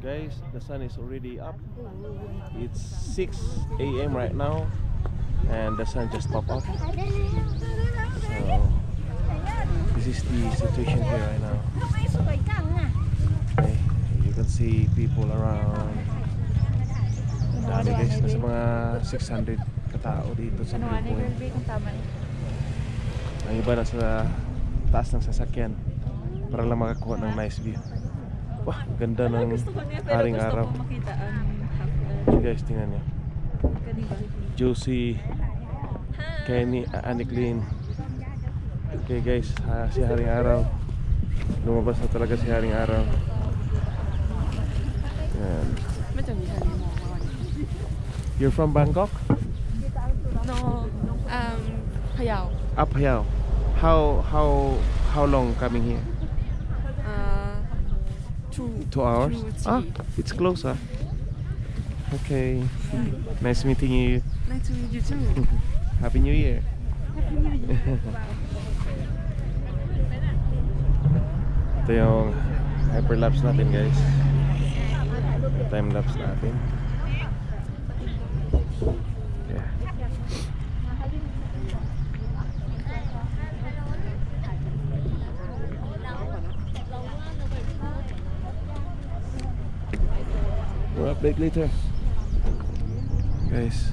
Guys, the sun is already up. It's 6 a.m. right now, and the sun just popped up. So, this is the situation here right now. Okay, you can see people around. Ang dami guys, nasa mga 600 katao dito sa Point. Ang iba nasa taas ng sasakyan para lang makakuha ng nice view. Wah, ganda ng haring araw. guys, tingnan nyo. Josie, Kenny, Aniklin. Okay guys, ha, si Haring Araw. Lumabas na talaga si Haring Araw. Yan. You're from Bangkok? No, um, Payao. Up Payao. How how how long coming here? Two. Two hours? Two, Ah, it's closer. Okay. Nice meeting you. Nice to meet you too. Happy New Year. Ito yung hyperlapse natin guys. Time lapse natin. Yeah. More update later. Guys,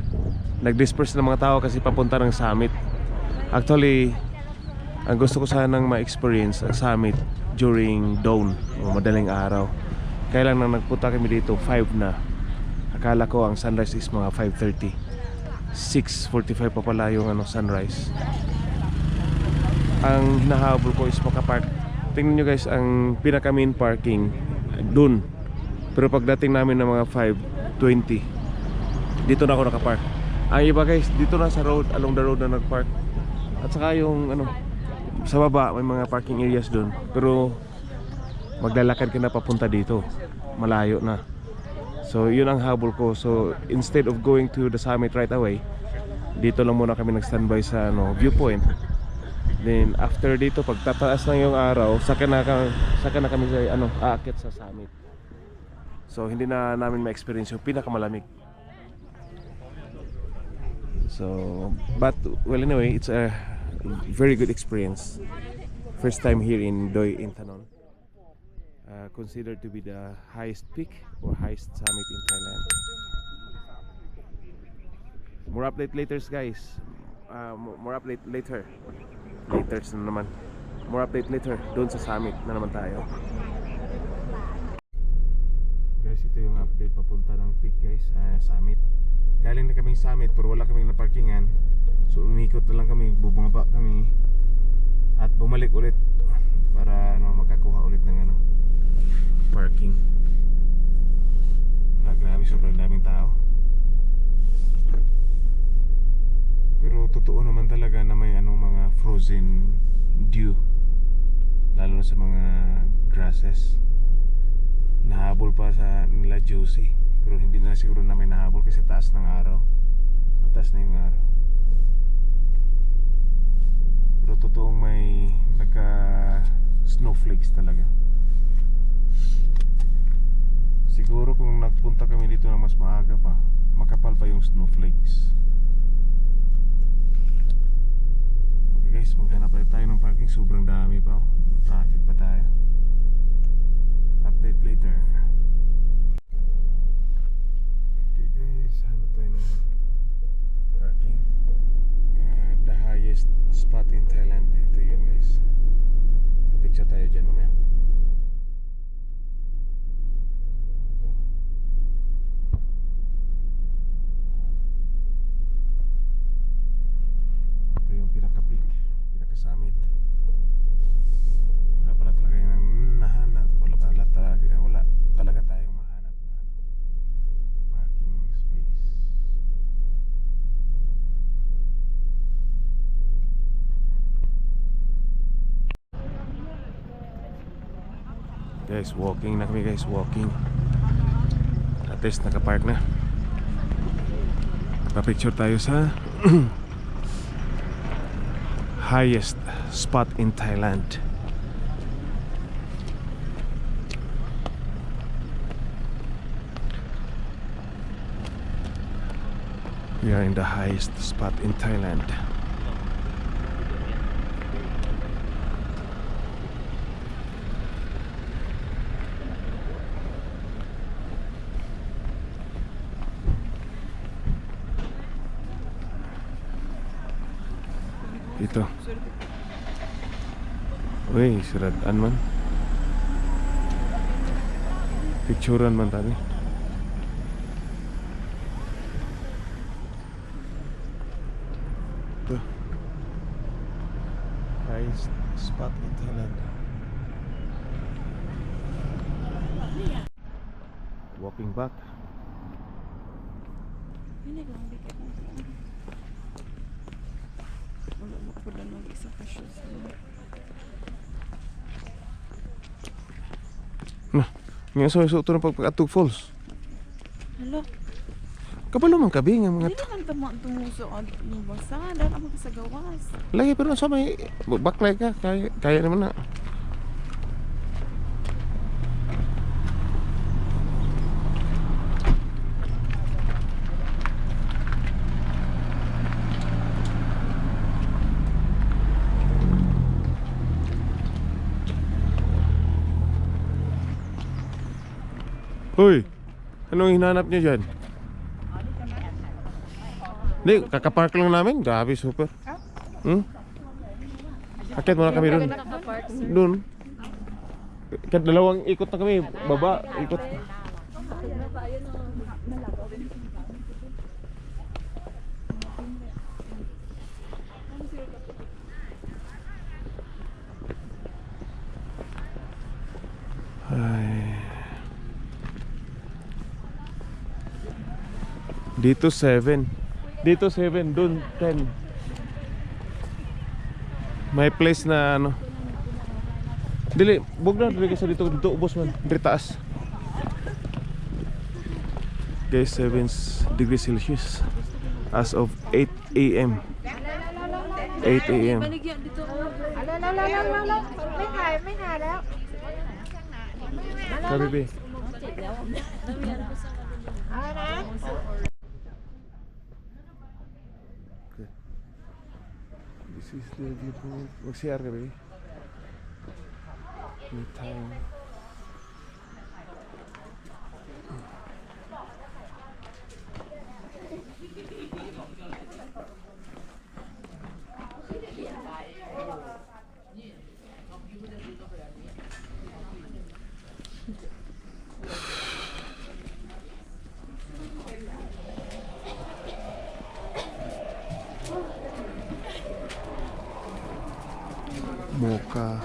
nag-disperse ng mga tao kasi papunta ng summit. Actually, ang gusto ko sanang ma-experience ang summit during dawn o madaling araw. Kaya lang nang nagpunta kami dito, 5 na. Akala ko ang sunrise is mga 5.30. 6.45 pa pala yung ano, sunrise. Ang hinahabol ko is makapark. Tingnan nyo guys, ang pinaka main parking dun. Pero pagdating namin ng mga 5.20, dito na ako nakapark. Ang iba guys, dito na sa road, along the road na nagpark. At saka yung ano, sa baba may mga parking areas doon. Pero maglalakad ka na papunta dito. Malayo na. So yun ang habol ko. So instead of going to the summit right away, dito lang muna kami nag-standby sa ano, viewpoint. Then after dito, pag tataas na yung araw, saka na, ka- saka na kami sa ano, aakyat sa summit. So hindi na namin ma-experience yung pinakamalamig. So, but well anyway, it's a very good experience. First time here in Doi Intanon. Uh, considered to be the highest peak or highest summit in Thailand. More update later guys. Uh, mo- more update later. Later na naman. More update later. Doon sa summit na naman tayo. Ito yung update papunta ng peak guys, uh, summit. Galing na kaming summit pero wala kaming naparkingan. So umikot na lang kami, bubungaba kami at bumalik ulit para ano makakuha ulit ng ano parking. Wala, grabe sobrang daming tao. Pero totoo naman talaga na may ano mga frozen dew lalo na sa mga grasses nahabol pa sa nila Josie. Pero hindi na siguro namin nahabol kasi taas ng araw. Mataas na yung araw. Pero totoong may nagka snowflakes talaga. Siguro kung nagpunta kami dito na mas maaga pa makapal pa yung snowflakes. Okay guys maghanap tayo ng parking. Sobrang dami pa oh. traffic pa tayo update later Okay guys, hanap tayo ng parking. Uh, the highest spot in Thailand. Ito yun guys. Picture tayo dyan mamaya. Ito yung pinaka-peak, pinaka-summit. Wala guys walking na kami guys walking. At least nakapark na. Picture tayo sa highest spot in Thailand. We are in the highest spot in Thailand. Ito. Uy, siradaan man. Picturean man tani. Ito. Highest spot in Thailand. Walking back. Hindi lang bigyan. Wala mo pala nung isa pa shoes. Nga so so ito ng pagpag-Atug Falls. Hala, Kabalo man kabi nga mga hindi naman tama tumuso ang basa. Dahil ang mga sa gawas. Lagi pero sa may baklay ka kaya kaya naman na. Hoy, anong hinanap niyo dyan? Hindi, kakapark lang namin. Grabe, super. Hmm? Akit muna kami doon. Doon. Dalawang ikot na kami. Baba, ikot. Dito 7. Dito 7, doon 10. May place na ano. Dili, bug na dili sa dito dito ubos man. Diri taas. Guys, 7 degrees Celsius as of 8 a.m. 8 a.m. Baligyan 6 de 10 minutos. O sea, al revés. Mocha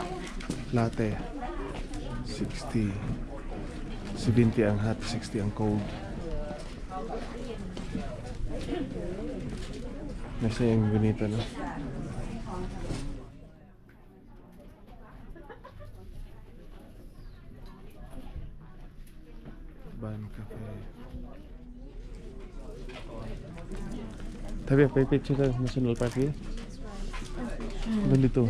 latte 60 70 ang hot 60 ang cold. Nasa yung ganito no? Ban Cafe. Tabi, pa picture sa National Park eh. Ganito.